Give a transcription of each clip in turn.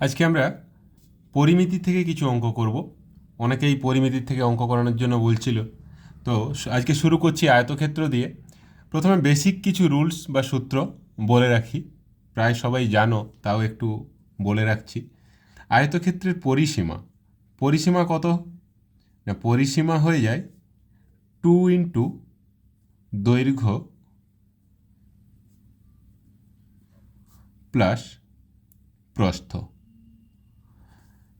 আজকে আমরা পরিমিতি থেকে কিছু অঙ্ক করব। অনেকেই পরিমিতির থেকে অঙ্ক করানোর জন্য বলছিল। তো আজকে শুরু করছি আয়তক্ষেত্র দিয়ে। প্রথমে বেসিক কিছু রুলস বা সূত্র বলে রাখি। প্রায় সবাই জানো, তাও একটু বলে রাখছি। আয়তক্ষেত্রের পরিসীমা। পরিসীমা কত? না, পরিসীমা হয়ে যায় টু ইন্টু দৈর্ঘ্য প্লাস প্রস্থ।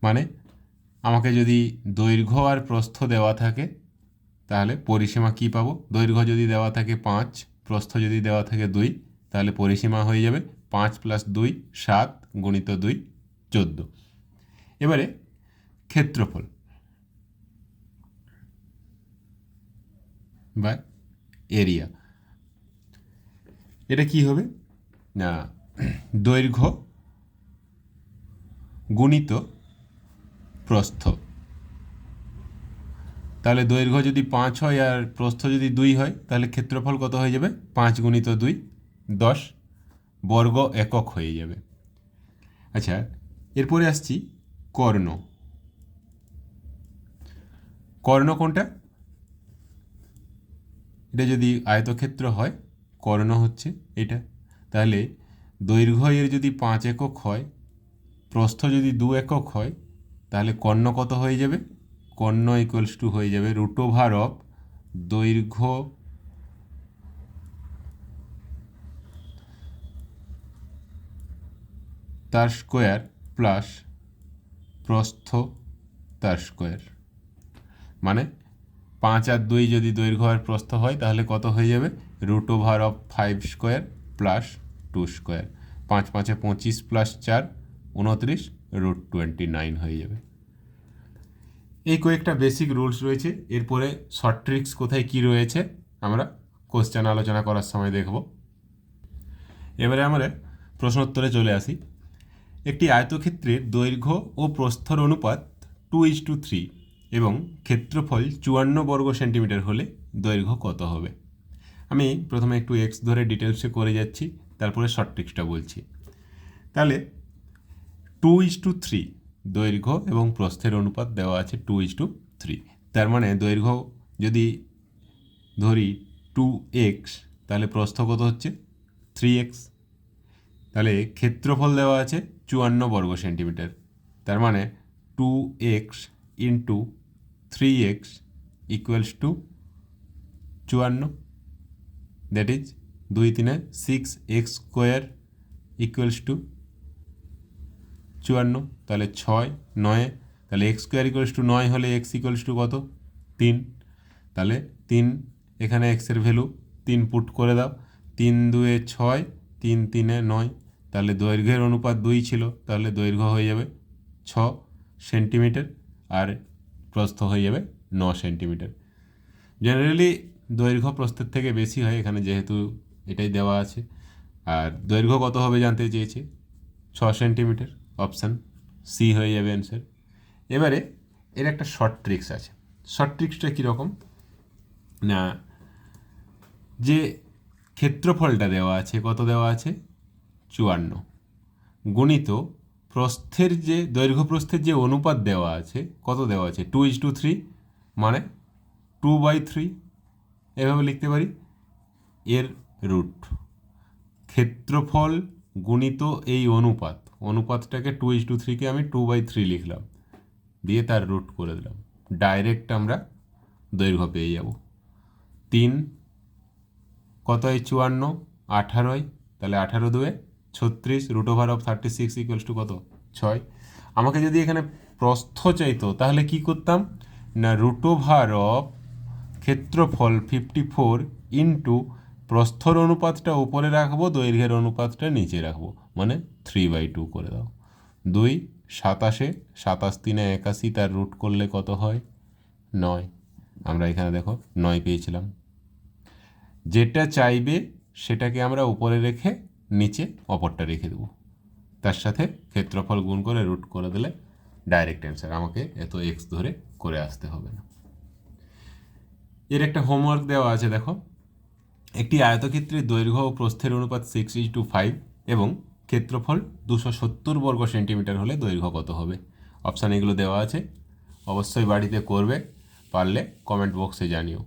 মানে আমাকে যদি দৈর্ঘ্য আর প্রস্থ দেওয়া থাকে, তাহলে পরিসীমা কী পাবো? দৈর্ঘ্য যদি দেওয়া থাকে পাঁচ, প্রস্থ যদি দেওয়া থাকে দুই, তাহলে পরিসীমা হয়ে যাবে পাঁচ প্লাস দুই, সাত গুণিত দুই, চোদ্দ। এবারে ক্ষেত্রফল। বা এরিয়া। এটা কি হবে? না, দৈর্ঘ্য গুণিত প্রস্থ। তাহলে দৈর্ঘ্য যদি পাঁচ হয় আর প্রস্থ যদি দুই হয়, তাহলে ক্ষেত্রফল কত হয়ে যাবে? পাঁচ গুণিত দুই, দশ, বর্গ একক হয়ে যাবে। আচ্ছা এরপরে আসছি কর্ণ। কর্ণ কোনটা? এটা যদি আয়তক্ষেত্র হয়, কর্ণ হচ্ছে এটা। তাহলে দৈর্ঘ্য এর যদি পাঁচ একক হয়, প্রস্থ যদি দু একক হয় তাহলে কর্ণ কত হয়ে যাবে? কর্ণ ইকুয়ালস টু হয়ে যাবে রুট ওভার অফ দৈর্ঘ্য তার স্কোয়ার প্লাস প্রস্থ তার স্কোয়ার মানে পাঁচ আর দুই যদি দৈর্ঘ্য আর প্রস্থ হয়, তাহলে কত হয়ে যাবে? Root over of five square plus two square পাঁচ পাঁচে পঁচিশ প্লাস চার, উনত্রিশ। রুট টোয়েন্টি নাইন হয়ে যাবে। এই কয়েকটা বেসিক রুলস রয়েছে। এরপরে শর্ট ট্রিক্স কোথায় কি রয়েছে, আমরা কোশ্চেন আলোচনা করার সময় দেখব। এবারে আমরা প্রশ্নোত্তরে চলে আসি। একটি আয়তক্ষেত্রের দৈর্ঘ্য ও প্রস্থর অনুপাত টু ইজ টু থ্রি এবং ক্ষেত্রফল চুয়ান্ন বর্গ সেন্টিমিটার হলে দৈর্ঘ্য কত হবে? আমি প্রথমে একটু এক্স ধরে ডিটেলসে করে যাচ্ছি, তারপরে শর্ট ট্রিক্সটা বলছি। তাহলে টু ইজ টু থ্রি, দৈর্ঘ্য এবং প্রস্থের অনুপাত দেওয়া আছে টু ইজ টু থ্রি। তার মানে দৈর্ঘ্য যদি ধরি টু এক্স, তাহলে প্রস্থ কত হচ্ছে? Three X. তাহলে ক্ষেত্রফল দেওয়া আছে চুয়ান্ন বর্গ সেন্টিমিটার। তার মানে two X into three X equals to চুয়ান্ন। দ্যাট ইজ দুই তিনে six X square equals to চুয়ান্ন, তাহলে ছয়, নয়ে, তাহলে এক্স স্কোয়ার ইকুয়ালস টু নয় হলে এক্স ইকুয়ালস টু কত? তিন। তাহলে তিন, এখানে এক্সের ভ্যালু তিন পুট করে দাও। তিন দুয়ে ছয়, তিন তিনে নয়। তাহলে দৈর্ঘ্যের অনুপাত দুই ছিল, তাহলে দৈর্ঘ্য হয়ে যাবে ছ সেন্টিমিটার আর প্রস্থ হয়ে যাবে ন সেন্টিমিটার জেনারেলি দৈর্ঘ্য প্রস্থের থেকে বেশি হয় এখানে যেহেতু এটাই দেওয়া আছে। আর দৈর্ঘ্য কত হবে জানতে চেয়েছে? ছ সেন্টিমিটার অপশান সি হয়ে যাবে অ্যান্সার। এবারে এর একটা শর্ট ট্রিক্স আছে। শর্ট ট্রিক্সটা কীরকম? না, যে ক্ষেত্রফলটা দেওয়া আছে, কত দেওয়া আছে? চুয়ান্ন। গণিত প্রস্থের যে, দৈর্ঘ্য প্রস্থের যে অনুপাত দেওয়া আছে, কত দেওয়া আছে? টু ইজ টু থ্রি মানে টু বাই থ্রি এভাবে লিখতে পারি? এর রুট ক্ষেত্রফল গুণিত এই অনুপাত। অনুপাতটাকে টু ইজ টু থ্রিকে আমি টু বাই থ্রি লিখলাম। দিয়ে তার রুট করে দিলাম। ডাইরেক্ট আমরা দৈর্ঘ্য পেয়ে যাব। তিন, কত হয় চুয়ান্ন? আঠারোয় তাহলে আঠারো দুয়ে ছত্রিশ root over of thirty six equals to কত? ছয়। আমাকে যদি এখানে প্রস্থ চাইতো, তাহলে কি করতাম? না রুট ওভার অফ ক্ষেত্রফল ফিফটি ফোর ইন্টু প্রস্থর অনুপাতটা উপরে রাখব, দৈর্ঘ্যের অনুপাতটা নিচে রাখব। মানে থ্রি বাই টু করে দাও। দুই, সাতাশে, সাতাশ তিনে একাশি, তার রুট করলে কত হয়? নয়। আমরা এখানে দেখো, নয় পেয়েছিলাম। যেটা চাইবে, সেটাকে আমরা উপরে রেখে নিচে অপরটা রেখে দেবো। তার সাথে ক্ষেত্রফল গুণ করে রুট করে দিলে ডাইরেক্ট অ্যান্সার আমাকে এত এক্স ধরে করে আসতে হবে না। এর একটা হোমওয়ার্ক দেওয়া আছে, দেখো। একটি আয়তক্ষেত্রের দৈর্ঘ্য ও প্রস্থের অনুপাত সিক্স ইজ টু ফাইভ এবং ক্ষেত্রফল দুশো সত্তর বর্গ সেন্টিমিটার হলে দৈর্ঘ্য কত হবে? অপশান এগুলো দেওয়া আছে। অবশ্যই বাড়িতে করবে, পারলে কমেন্ট বক্সে জানিও।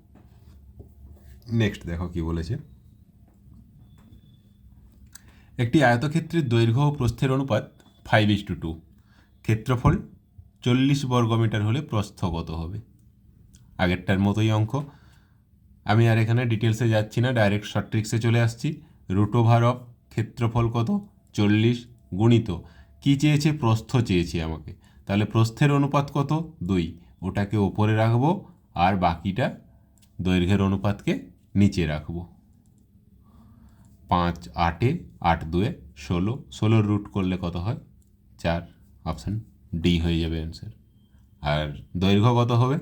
নেক্সট দেখো কি বলেছে। একটি আয়তক্ষেত্রের দৈর্ঘ্য ও প্রস্থের অনুপাত ফাইভ ইস টু টু ক্ষেত্রফল চল্লিশ বর্গমিটার হলে প্রস্থ কত হবে? আগেরটার মতোই অঙ্ক। আমি আর এখানে ডিটেলসে যাচ্ছি না ডাইরেক্ট শর্ট ট্রিক্সে চলে আসছি। রুট ওভার অফ ক্ষেত্রফল কত? চল্লিশ গুণিত। কী চেয়েছে? প্রস্থ চেয়েছে আমাকে। তাহলে প্রস্থের অনুপাত কত? দুই। ওটাকে ওপরে রাখব আর বাকিটা দৈর্ঘ্যের অনুপাতকে নিচে রাখব। পাঁচ, আটে, আট দুয়ে ষোলো। ষোলোর রুট করলে কত হয়? চার। অপশান ডি হয়ে যাবে অ্যান্সার আর দৈর্ঘ্য কত হবে?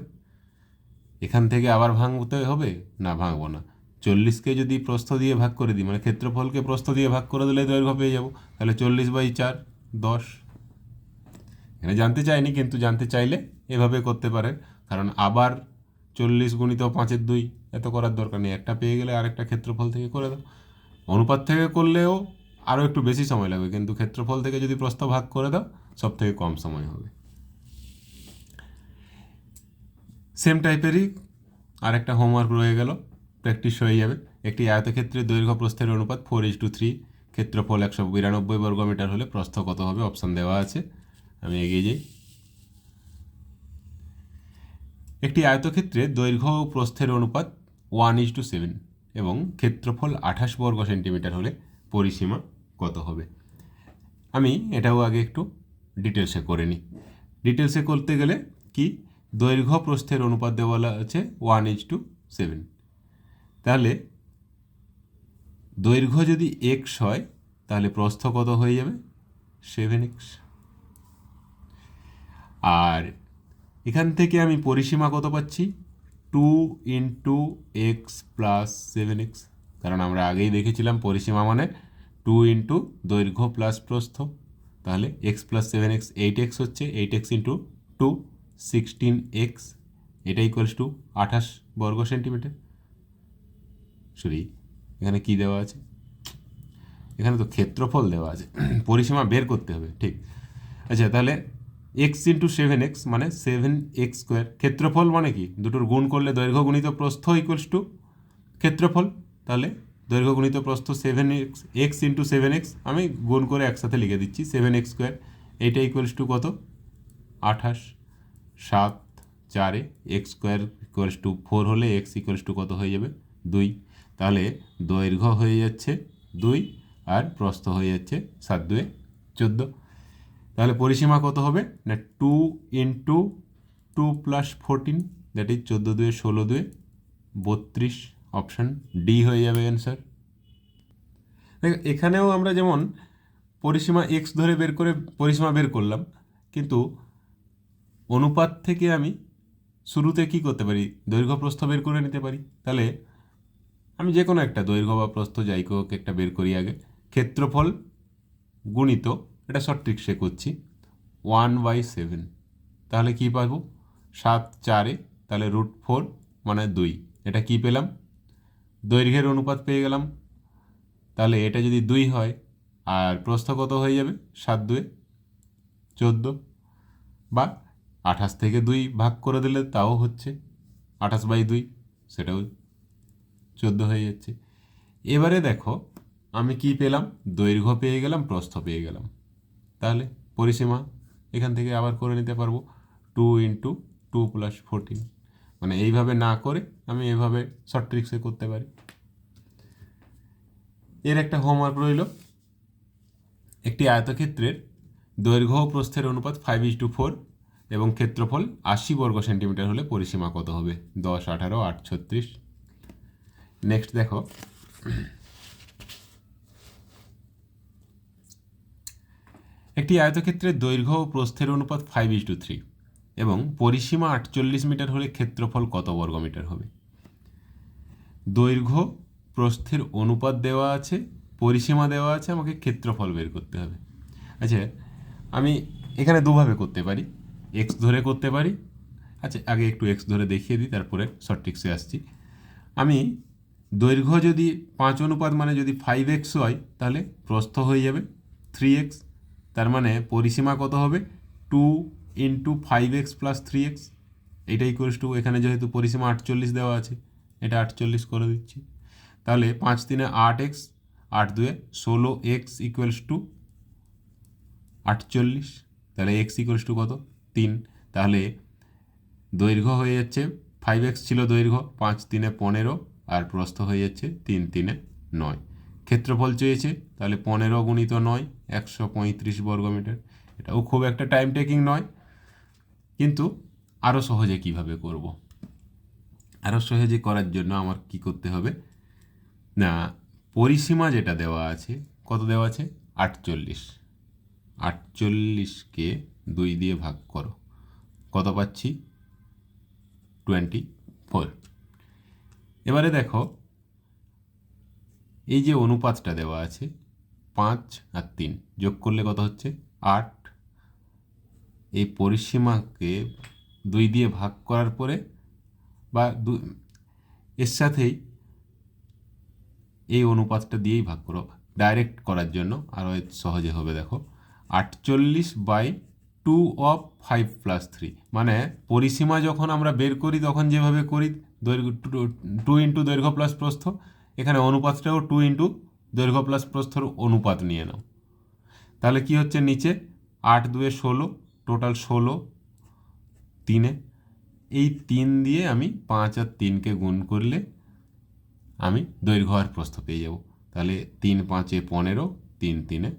এখান থেকে আবার ভাঙতে হবে? না, ভাঙবো না। চল্লিশকে যদি প্রস্থ দিয়ে ভাগ করে দিই মানে ক্ষেত্রফলকে প্রস্থ দিয়ে ভাগ করে দিলে দৈর্ঘ্য পেয়ে যাব। তাহলে চল্লিশ বাই চার, দশ। এখানে জানতে চাইনি, কিন্তু জানতে চাইলে এভাবে করতে পারে কারণ আবার চল্লিশ গুণিত পাঁচের দুই, এত করার দরকার নেই। একটা পেয়ে গেলে আরেকটা ক্ষেত্রফল থেকে করে দাও। অনুপাত থেকে করলেও আরও একটু বেশি সময় লাগবে, কিন্তু ক্ষেত্রফল থেকে যদি প্রস্থ ভাগ করে দাও সব থেকে কম সময় হবে। সেম টাইপেরই আরেকটা হোমওয়ার্ক রয়ে গেল। প্র্যাকটিস হয়ে যাবে। একটি আয়তক্ষেত্রের দৈর্ঘ্য প্রস্থের অনুপাত ফোর ইস টু থ্রি ক্ষেত্রফল একশো বিরানব্বই বর্গমিটার হলে প্রস্থ কত হবে অপশান দেওয়া আছে। আমি এগিয়ে যাই। একটি আয়তক্ষেত্রে দৈর্ঘ্য প্রস্থের অনুপাত ওয়ান ইস টু সেভেন এবং ক্ষেত্রফল আঠাশ বর্গ সেন্টিমিটার হলে পরিসীমা কত হবে? আমি এটাও আগে একটু ডিটেলসে করে নিই। ডিটেলসে করতে গেলে কি? দৈর্ঘ্য প্রস্থের অনুপাত দেওয়া আছে ওয়ান ইজ টু সেভেন তাহলে দৈর্ঘ্য যদি এক্স হয়, তাহলে প্রস্থ কত হয়ে যাবে? সেভেন এক্স আর এখান থেকে আমি পরিসীমা কত পাচ্ছি? Two into X plus seven X কারণ আমরা আগেই দেখেছিলাম পরিসীমা মানে টু ইন্টু দৈর্ঘ্য প্লাস প্রস্থ। তাহলে X plus seven X eight X হচ্ছে eight X into two sixteen X এটা ইকুয়ালস টু আঠাশ বর্গ সেন্টিমিটার সরি এখানে কি দেওয়া আছে? এখানে তো ক্ষেত্রফল দেওয়া আছে। পরিসীমা বের করতে হবে, ঠিক। আচ্ছা তাহলে এক্স ইন্টু সেভেন এক্স মানে সেভেন এক্স স্কোয়ার ক্ষেত্রফল মানে কি? দুটোর গুণ করলে দৈর্ঘ্য গুণিত প্রস্থ ইকুয়ালস টু ক্ষেত্রফল। তাহলে দৈর্ঘ্য গুণিত প্রস্থ seven X X into seven X আমি গুণ করে একসাথে লিখে দিচ্ছি। সেভেন এক্স স্কোয়ার এইটা ইকুয়ালস টু কত? আঠাশ। সাত, চারে X square equals to four হলে এক্স ইকুয়ালস টু কত হয়ে যাবে? দুই। তাহলে দৈর্ঘ্য হয়ে যাচ্ছে দুই আর প্রস্থ হয়ে যাচ্ছে সাত দুয়ে চোদ্দ। তাহলে পরিসীমা কত হবে? না two into two plus fourteen that is চোদ্দ দুয়ে ষোলো দুয়ে বত্রিশ। অপশান ডি হয়ে যাবে অ্যান্সার দেখ, এখানেও আমরা যেমন পরিসীমা এক্স ধরে বের করে পরিসীমা বের করলাম, কিন্তু অনুপাত থেকে আমি শুরুতে কি করতে পারি? দৈর্ঘ্য প্রস্থ বের করে নিতে পারি। তাহলে আমি যে কোনো একটা দৈর্ঘ্য বা প্রস্থ যাই হোক একটা বের করি আগে। ক্ষেত্রফল গুণিত, এটা শর্ট ট্রিক্সে করছি ওয়ান বাই সেভেন তাহলে কি পাবো? সাত চারে, তাহলে রুট ফোর মানে দুই। এটা কি পেলাম? দৈর্ঘ্যের অনুপাত পেয়ে গেলাম। তাহলে এটা যদি দুই হয়, আর প্রস্থ কত হয়ে যাবে? সাত দুয়ে চোদ্দ। বা আঠাশ থেকে দুই ভাগ করে দিলে তাও হচ্ছে আঠাশ বাই দুই, সেটাও চোদ্দ হয়ে যাচ্ছে। এবারে দেখো, আমি কি পেলাম? দৈর্ঘ্য পেয়ে গেলাম, প্রস্থ পেয়ে গেলাম। তাহলে পরিসীমা এখান থেকে আবার করে নিতে পারব। Two into two plus fourteen. মানে এইভাবে না করে আমি এভাবে শর্ট ট্রিক্সে করতে পারি। এর একটা হোমওয়ার্ক রইল। একটি আয়তক্ষেত্রের দৈর্ঘ্য ও প্রস্থের অনুপাত ফাইভ ইস টু ফোর এবং ক্ষেত্রফল আশি বর্গ সেন্টিমিটার হলে পরিসীমা কত হবে? দশ, আঠারো আট ছত্রিশ নেক্সট দেখো। একটি আয়তক্ষেত্রের দৈর্ঘ্য ও প্রস্থের অনুপাত ফাইভ ইস টু থ্রি এবং পরিসীমা আটচল্লিশ মিটার হলে ক্ষেত্রফল কত বর্গ মিটার হবে? দৈর্ঘ্য, প্রস্থের অনুপাত দেওয়া আছে, পরিসীমা দেওয়া আছে, আমাকে ক্ষেত্রফল বের করতে হবে। আচ্ছা আমি এখানে দুভাবে করতে পারি। এক্স ধরে করতে পারি। আচ্ছা আগে একটু এক্স ধরে দেখিয়ে দিই, তারপরে শর্ট ট্রিক্সে আসছি। আমি দৈর্ঘ্য যদি পাঁচ অনুপাত মানে যদি ফাইভ এক্স হয়, তাহলে প্রস্থ হয়ে যাবে থ্রি এক্স তার মানে পরিসীমা কত হবে? Two into five X plus three X এটা ইকুয়ালস টু এখানে যেহেতু পরিসীমা আটচল্লিশ দেওয়া আছে, এটা আটচল্লিশ করে দিচ্ছি। তাহলে পাঁচ তিনে আট এক্স আট দুয়ে ষোলো এক্স ইকুয়ালস টু আটচল্লিশ। তাহলে এক্স ইকুয়ালস টু কত? তিন। তাহলে দৈর্ঘ্য হয়ে যাচ্ছে ফাইভ এক্স ছিল দৈর্ঘ্য, পাঁচ তিনে পনেরো আর প্রস্থ হয়ে যাচ্ছে তিন তিনে নয়। ক্ষেত্রফল চেয়েছে, তাহলে পনেরো গুণিত নয়, একশো পঁয়ত্রিশ বর্গমিটার। এটাও খুব একটা টাইম টেকিং নয়, কিন্তু আরও সহজে কীভাবে করব? আরও সহজে করার জন্য আমার কি করতে হবে? না, পরিসীমা যেটা দেওয়া আছে, কত দেওয়া আছে? আটচল্লিশ। আটচল্লিশকে দুই দিয়ে ভাগ করো। কত পাচ্ছি? Twenty four. এবারে দেখো, এই যে অনুপাতটা দেওয়া আছে, পাঁচ আর তিন, যোগ করলে কত হচ্ছে? আট। এই পরিসীমাকে দুই দিয়ে ভাগ করার পরে বা দু, এর সাথেই এই অনুপাতটা দিয়েই ভাগ করো, ডাইরেক্ট করার জন্য, আরও সহজে হবে, দেখো। আটচল্লিশ by two of five plus three মানে পরিসীমা যখন আমরা বের করি, তখন যেভাবে করি দৈর্ঘ্য টু ইন্টু দৈর্ঘ্য প্লাস প্রস্থ। এখানে অনুপাতটাও টু ইন্টু দৈর্ঘ্য প্লাস প্রস্থর অনুপাত নিয়ে নাও। তাহলে কি হচ্ছে নিচে? আট দুয়ে ষোলো টোটাল ষোলো, তিনে। এই তিন দিয়ে আমি পাঁচ আর তিনকে গুণ করলে আমি দৈর্ঘ্য আর প্রস্থ পেয়ে যাব। তাহলে তিন পাঁচে পনেরো, তিন তিনে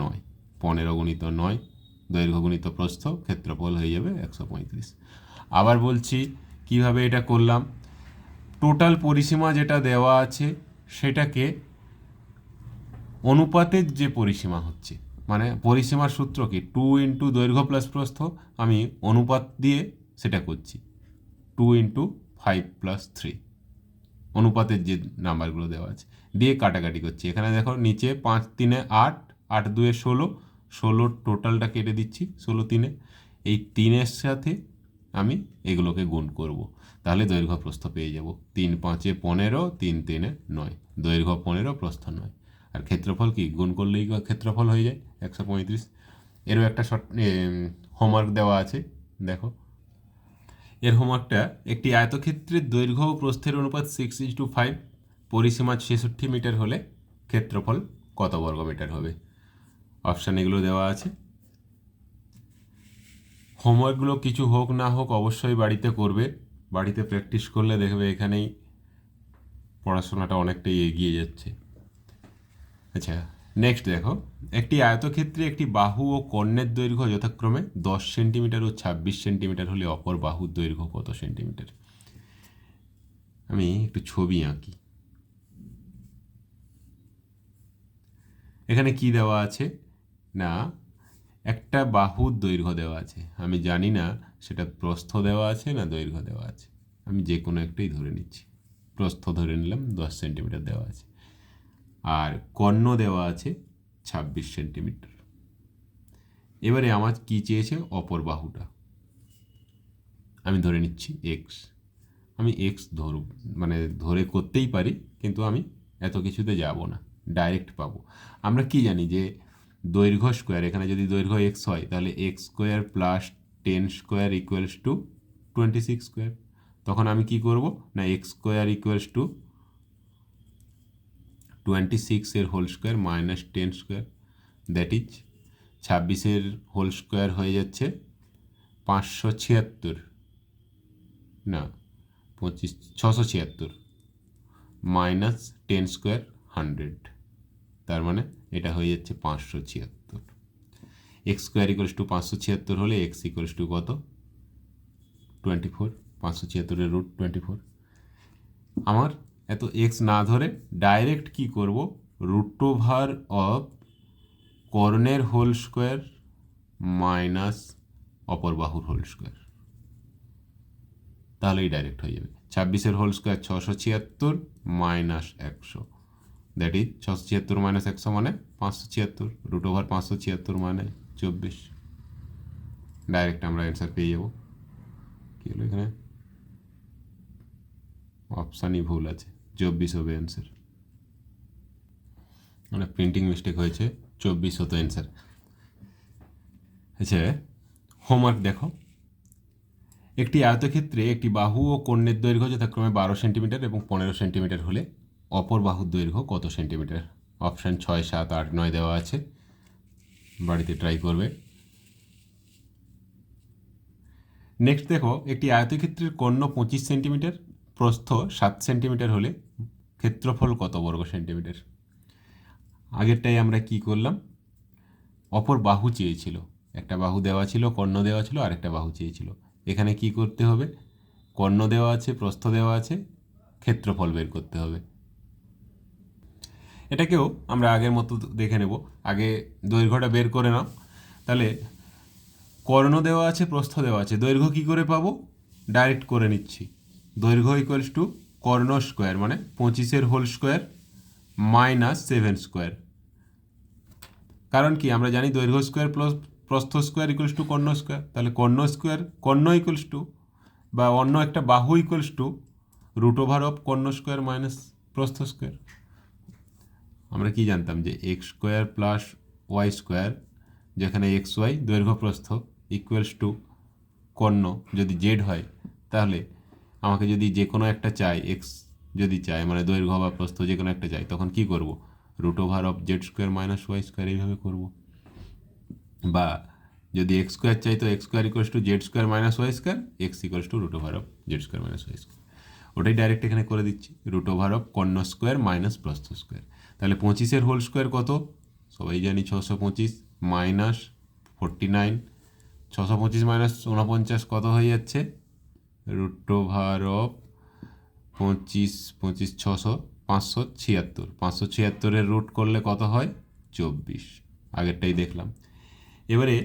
নয়। পনেরো গুণিত নয়, দৈর্ঘ্য গুণিত প্রস্থ ক্ষেত্রফল হয়ে যাবে একশো পঁয়ত্রিশ। আবার বলছি কীভাবে এটা করলাম। টোটাল পরিসীমা যেটা দেওয়া আছে, সেটাকে অনুপাতের যে পরিসীমা হচ্ছে মানে পরিসীমার সূত্র কি? টু ইন্টু দৈর্ঘ্য প্লাস প্রস্থ, আমি অনুপাত দিয়ে সেটা করছি। Two into five plus three অনুপাতের যে নাম্বারগুলো দেওয়া আছে, দিয়ে কাটাকাটি করছি। এখানে দেখো, নিচে পাঁচ, তিনে আট আট, দুয়ে ষোলো, ষোলোর টোটালটা কেটে দিচ্ছি, ষোলো, তিনে। এই তিনের সাথে আমি এগুলোকে গুণ করব। তাহলে দৈর্ঘ্য প্রস্থ পেয়ে যাব। তিন পাঁচে পনেরো, তিন তিনে নয়। দৈর্ঘ্য পনেরো, প্রস্থ নয়। আর ক্ষেত্রফল কি? গুণ করলেই ক্ষেত্রফল হয়ে যায়? একশো পঁয়ত্রিশ। এরও একটা শর্ট হোমওয়ার্ক দেওয়া আছে। দেখো। এর হোমওয়ার্কটা একটি আয়তক্ষেত্রের দৈর্ঘ্য ও প্রস্থের অনুপাত সিক্স ইজ টু ফাইভ পরিসীমা ছেষট্টি মিটার হলে ক্ষেত্রফল কত বর্গ মিটার হবে? অপশান এগুলো দেওয়া আছে। হোমওয়ার্কগুলো কিছু হোক না হোক অবশ্যই বাড়িতে করবে। বাড়িতে প্র্যাকটিস করলে দেখবে এখানেই পড়াশোনাটা অনেকটাই এগিয়ে যাচ্ছে। আচ্ছা নেক্সট দেখো। একটি আয়তক্ষেত্রে একটি বাহু ও কর্ণের দৈর্ঘ্য যথাক্রমে দশ সেন্টিমিটার ও ছাব্বিশ সেন্টিমিটার হলে অপর বাহুর দৈর্ঘ্য কত সেন্টিমিটার? আমি একটু ছবি আঁকি। এখানে কি দেওয়া আছে? না একটা বাহুর দৈর্ঘ্য দেওয়া আছে। আমি জানি না সেটা প্রস্থ দেওয়া আছে না দৈর্ঘ্য দেওয়া আছে। আমি যে কোনো একটাই ধরে নিচ্ছি। প্রস্থ ধরে নিলাম, দশ সেন্টিমিটার দেওয়া আছে। আর কর্ণ দেওয়া আছে ছাব্বিশ সেন্টিমিটার। এবারে আমার কি চেয়েছে? অপর বাহুটা। আমি ধরে নিচ্ছি এক্স আমি এক্স ধর মানে ধরে করতেই পারি, কিন্তু আমি এত কিছুতে যাব না। ডাইরেক্ট পাবো। আমরা কি জানি যে দৈর্ঘ্য স্কোয়ার এখানে যদি দৈর্ঘ্য এক্স হয়, তাহলে X square plus ten square equals to twenty six square তখন আমি কি করব? না X square equals to twenty সিক্সের whole square minus ten square that is ছাব্বিশের হোল স্কোয়ার হয়ে যাচ্ছে পাঁচশো ছিয়াত্তর। না, পঁচিশ, ছশো ছিয়াত্তর মাইনাস টেন স্কোয়ার হান্ড্রেড তার মানে এটা হয়ে যাচ্ছে পাঁচশো ছিয়াত্তর। এক্স স্কোয়ার ইকুয়ালস টু পাঁচশো ছিয়াত্তর হলে এক্স ইকুয়ালস টু কত? টোয়েন্টি ফোর পাঁচশো ছিয়াত্তরের রুট টোয়েন্টি ফোর আমার এত এক্স না ধরে ডাইরেক্ট কি করব? রুট ওভার অফ কর্ণের হোল স্কোয়ার মাইনাস অপর বাহুর হোল স্কোয়ার তাহলেই ডাইরেক্ট হয়ে যাবে। ছাব্বিশের হোল স্কোয়ার ছশো ছিয়াত্তর মাইনাস একশো। দ্যাট ইজ ছশো ছিয়াত্তর মাইনাস একশো মানে পাঁচশো ছিয়াত্তর রুট ওভার পাঁচশো ছিয়াত্তর মানে চব্বিশ। ডাইরেক্ট আমরা অ্যান্সার পেয়ে যাব। কী হলো এখানে? অপশানই ভুল আছে। চব্বিশ হবে অ্যান্সার মানে প্রিন্টিং মিস্টেক হয়েছে, চব্বিশ হতো অ্যান্সার আচ্ছা হোমওয়ার্ক দেখো। একটি আয়তক্ষেত্রে একটি বাহু ও কর্ণের দৈর্ঘ্য যথাক্রমে বারো সেন্টিমিটার এবং পনেরো সেন্টিমিটার হলে অপর বাহুর দৈর্ঘ্য কত সেন্টিমিটার? অপশান ছয়, সাত, আট, নয় দেওয়া আছে। বাড়িতে ট্রাই করবে। নেক্সট দেখো, একটি আয়তক্ষেত্রের কর্ণ পঁচিশ সেন্টিমিটার, প্রস্থ সাত সেন্টিমিটার হলে ক্ষেত্রফল কত বর্গ সেন্টিমিটার? আগেরটাই আমরা কি করলাম? অপর বাহু চেয়েছিল। একটা বাহু দেওয়া ছিল, কর্ণ দেওয়া ছিল আর একটা বাহু চেয়েছিল। এখানে কি করতে হবে? কর্ণ দেওয়া আছে, প্রস্থ দেওয়া আছে, ক্ষেত্রফল বের করতে হবে। এটাকেও আমরা আগের মতো দেখে নেব। আগে দৈর্ঘ্যটা বের করে নাও। তাহলে কর্ণ দেওয়া আছে, প্রস্থ দেওয়া আছে। দৈর্ঘ্য কি করে পাবো? ডাইরেক্ট করে নিচ্ছি। দৈর্ঘ্য ইকুয়ালস টু কর্ণ স্কোয়ার মানে পঁচিশের whole square minus seven square কারণ কি? আমরা জানি দৈর্ঘ্য স্কোয়ার প্লাস প্রস্থ স্কোয়ার ইকুয়ালস টু কর্ণ স্কোয়ার তাহলে কর্ণ স্কোয়ার কর্ণ ইকুয়ালস টু বা অন্য একটা বাহু equals to root over of Karna square minus প্রস্থ স্কোয়ার আমরা কি জানতাম যে X square plus Y square যেখানে এক্স ওয়াই দৈর্ঘ্য প্রস্থ ইকুয়ালস টু কর্ণ যদি জেড হয়, তাহলে আমাকে যদি যে কোনো একটা চাই এক্স যদি চাই মানে দৈর্ঘ্য বা প্রস্থ যে কোনো একটা চাই, তখন কি করব? Root over of Z square minus Y square এইভাবে করব। বা যদি এক্স স্কোয়ার চাই, তো X square equals to Z square minus Y square X equals to root over of Z square minus Y square ওটাই ডাইরেক্ট এখানে করে দিচ্ছি রুট ওভার অফ কর্ণ স্কোয়ার মাইনাস প্রস্থ স্কোয়ার তাহলে পঁচিশের হোল স্কোয়ার কত? সবাই জানি ছশো পঁচিশ মাইনাস ফোরটি নাইন ছশো পঁচিশ মাইনাস উনপঞ্চাশ কত হয়ে যাচ্ছে? রুট ওভার অফ পঁচিশ পঁচিশ ছশো, পাঁচশো ছিয়াত্তর। পাঁচশো ছিয়াত্তরের রুট করলে কত হয়? চব্বিশ। আগেরটাই দেখলাম। এবারে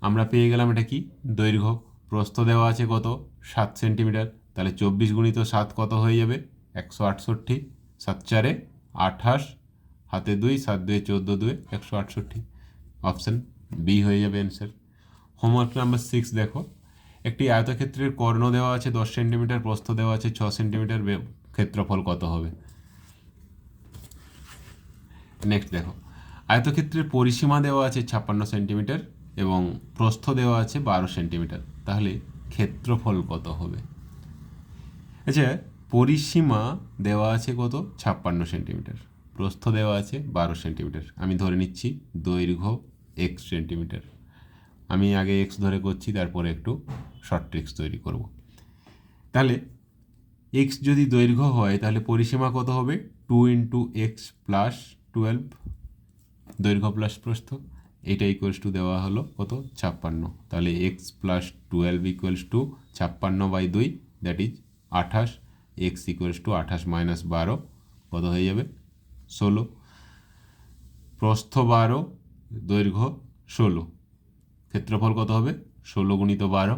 আমরা পেয়ে গেলাম এটা কি? দৈর্ঘ্য। প্রস্থ দেওয়া আছে কত? সাত সেন্টিমিটার তাহলে চব্বিশ গুণিত সাত কত হয়ে যাবে? একশো আটষট্টি। সাত চারে আঠাশ। হাতে দুই, সাত দুই, চোদ্দ দুয়ে একশো আটষট্টি। অপশান বি হয়ে যাবে অ্যান্সার হোমওয়ার্ক নাম্বার সিক্স দেখো। একটি আয়তক্ষেত্রের কর্ণ দেওয়া আছে, দশ সেন্টিমিটার প্রস্থ দেওয়া আছে, ছ সেন্টিমিটার ক্ষেত্রফল কত হবে? নেক্সট দেখো। আয়তক্ষেত্রের পরিসীমা দেওয়া আছে ছাপ্পান্ন সেন্টিমিটার এবং প্রস্থ দেওয়া আছে বারো সেন্টিমিটার তাহলে ক্ষেত্রফল কত হবে? আচ্ছা পরিসীমা দেওয়া আছে কত? ছাপ্পান্ন সেন্টিমিটার প্রস্থ দেওয়া আছে বারো সেন্টিমিটার। আমি ধরে নিচ্ছি দৈর্ঘ্য এক্স সেন্টিমিটার। আমি আগে এক্স ধরে করছি, তারপরে একটু শর্ট ট্রিক্স তৈরি করব। তাহলে এক্স যদি দৈর্ঘ্য হয়, তাহলে পরিসীমা কত হবে? Two into X plus twelve দৈর্ঘ্য প্লাস প্রস্থ। এটা ইকুয়ালস টু দেওয়া হলো কত? ছাপ্পান্ন। তাহলে X plus twelve equals to ছাপ্পান্ন বাই দুই দ্যাট ইজ আঠাশ। এক্স ইকুয়ালস টু আঠাশ মাইনাস বারো, কত হয়ে যাবে? ষোলো। প্রস্থ বারো দৈর্ঘ্য ষোলো। ক্ষেত্রফল কত হবে? ষোলো গুণিত বারো,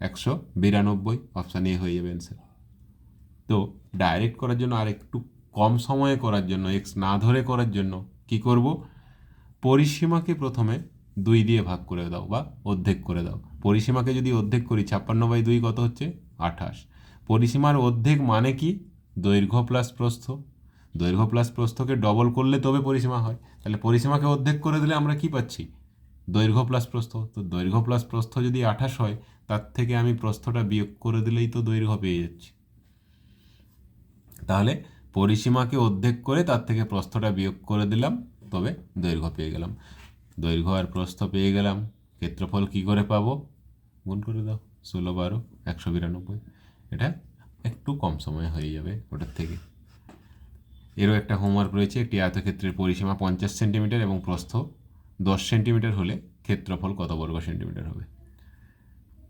একশো বিরানব্বই। অপশান এ হয়ে যাবে অ্যান্সার তো ডাইরেক্ট করার জন্য আর একটু কম সময়ে করার জন্য এক্স না ধরে করার জন্য কি করব? পরিসীমাকে প্রথমে দুই দিয়ে ভাগ করে দাও বা অর্ধেক করে দাও। পরিসীমাকে যদি অর্ধেক করি, ছাপ্পান্ন বাই দুই কত হচ্ছে? আঠাশ। পরিসীমার অর্ধেক মানে কি? দৈর্ঘ্য প্লাস প্রস্থ। দৈর্ঘ্য প্লাস প্রস্থকে ডবল করলে তবে পরিসীমা হয়। তাহলে পরিসীমাকে অর্ধেক করে দিলে আমরা কি পাচ্ছি? দৈর্ঘ্য প্লাস প্রস্থ। তো দৈর্ঘ্য প্লাস প্রস্থ যদি আঠাশ হয়, তার থেকে আমি প্রস্থটা বিয়োগ করে দিলেই তো দৈর্ঘ্য পেয়ে যাচ্ছি। তাহলে পরিসীমাকে অর্ধেক করে তার থেকে প্রস্থটা বিয়োগ করে দিলাম, তবে দৈর্ঘ্য পেয়ে গেলাম। দৈর্ঘ্য আর প্রস্থ পেয়ে গেলাম। ক্ষেত্রফল কি করে পাবো? গুণ করে দাও, ষোলো বারো, একশো বিরানব্বই। এটা একটু কম সময়ে হয়ে যাবে ওটার থেকে। এরও একটা হোমওয়ার্ক রয়েছে, একটি আয়তক্ষেত্রের পরিসীমা পঞ্চাশ সেন্টিমিটার এবং প্রস্থ দশ সেন্টিমিটার হলে ক্ষেত্রফল কত বর্গ সেন্টিমিটার হবে।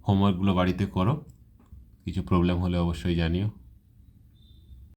হোমওয়ার্কগুলো বাড়িতে করো, কিছু প্রবলেম হলে অবশ্যই জানিও।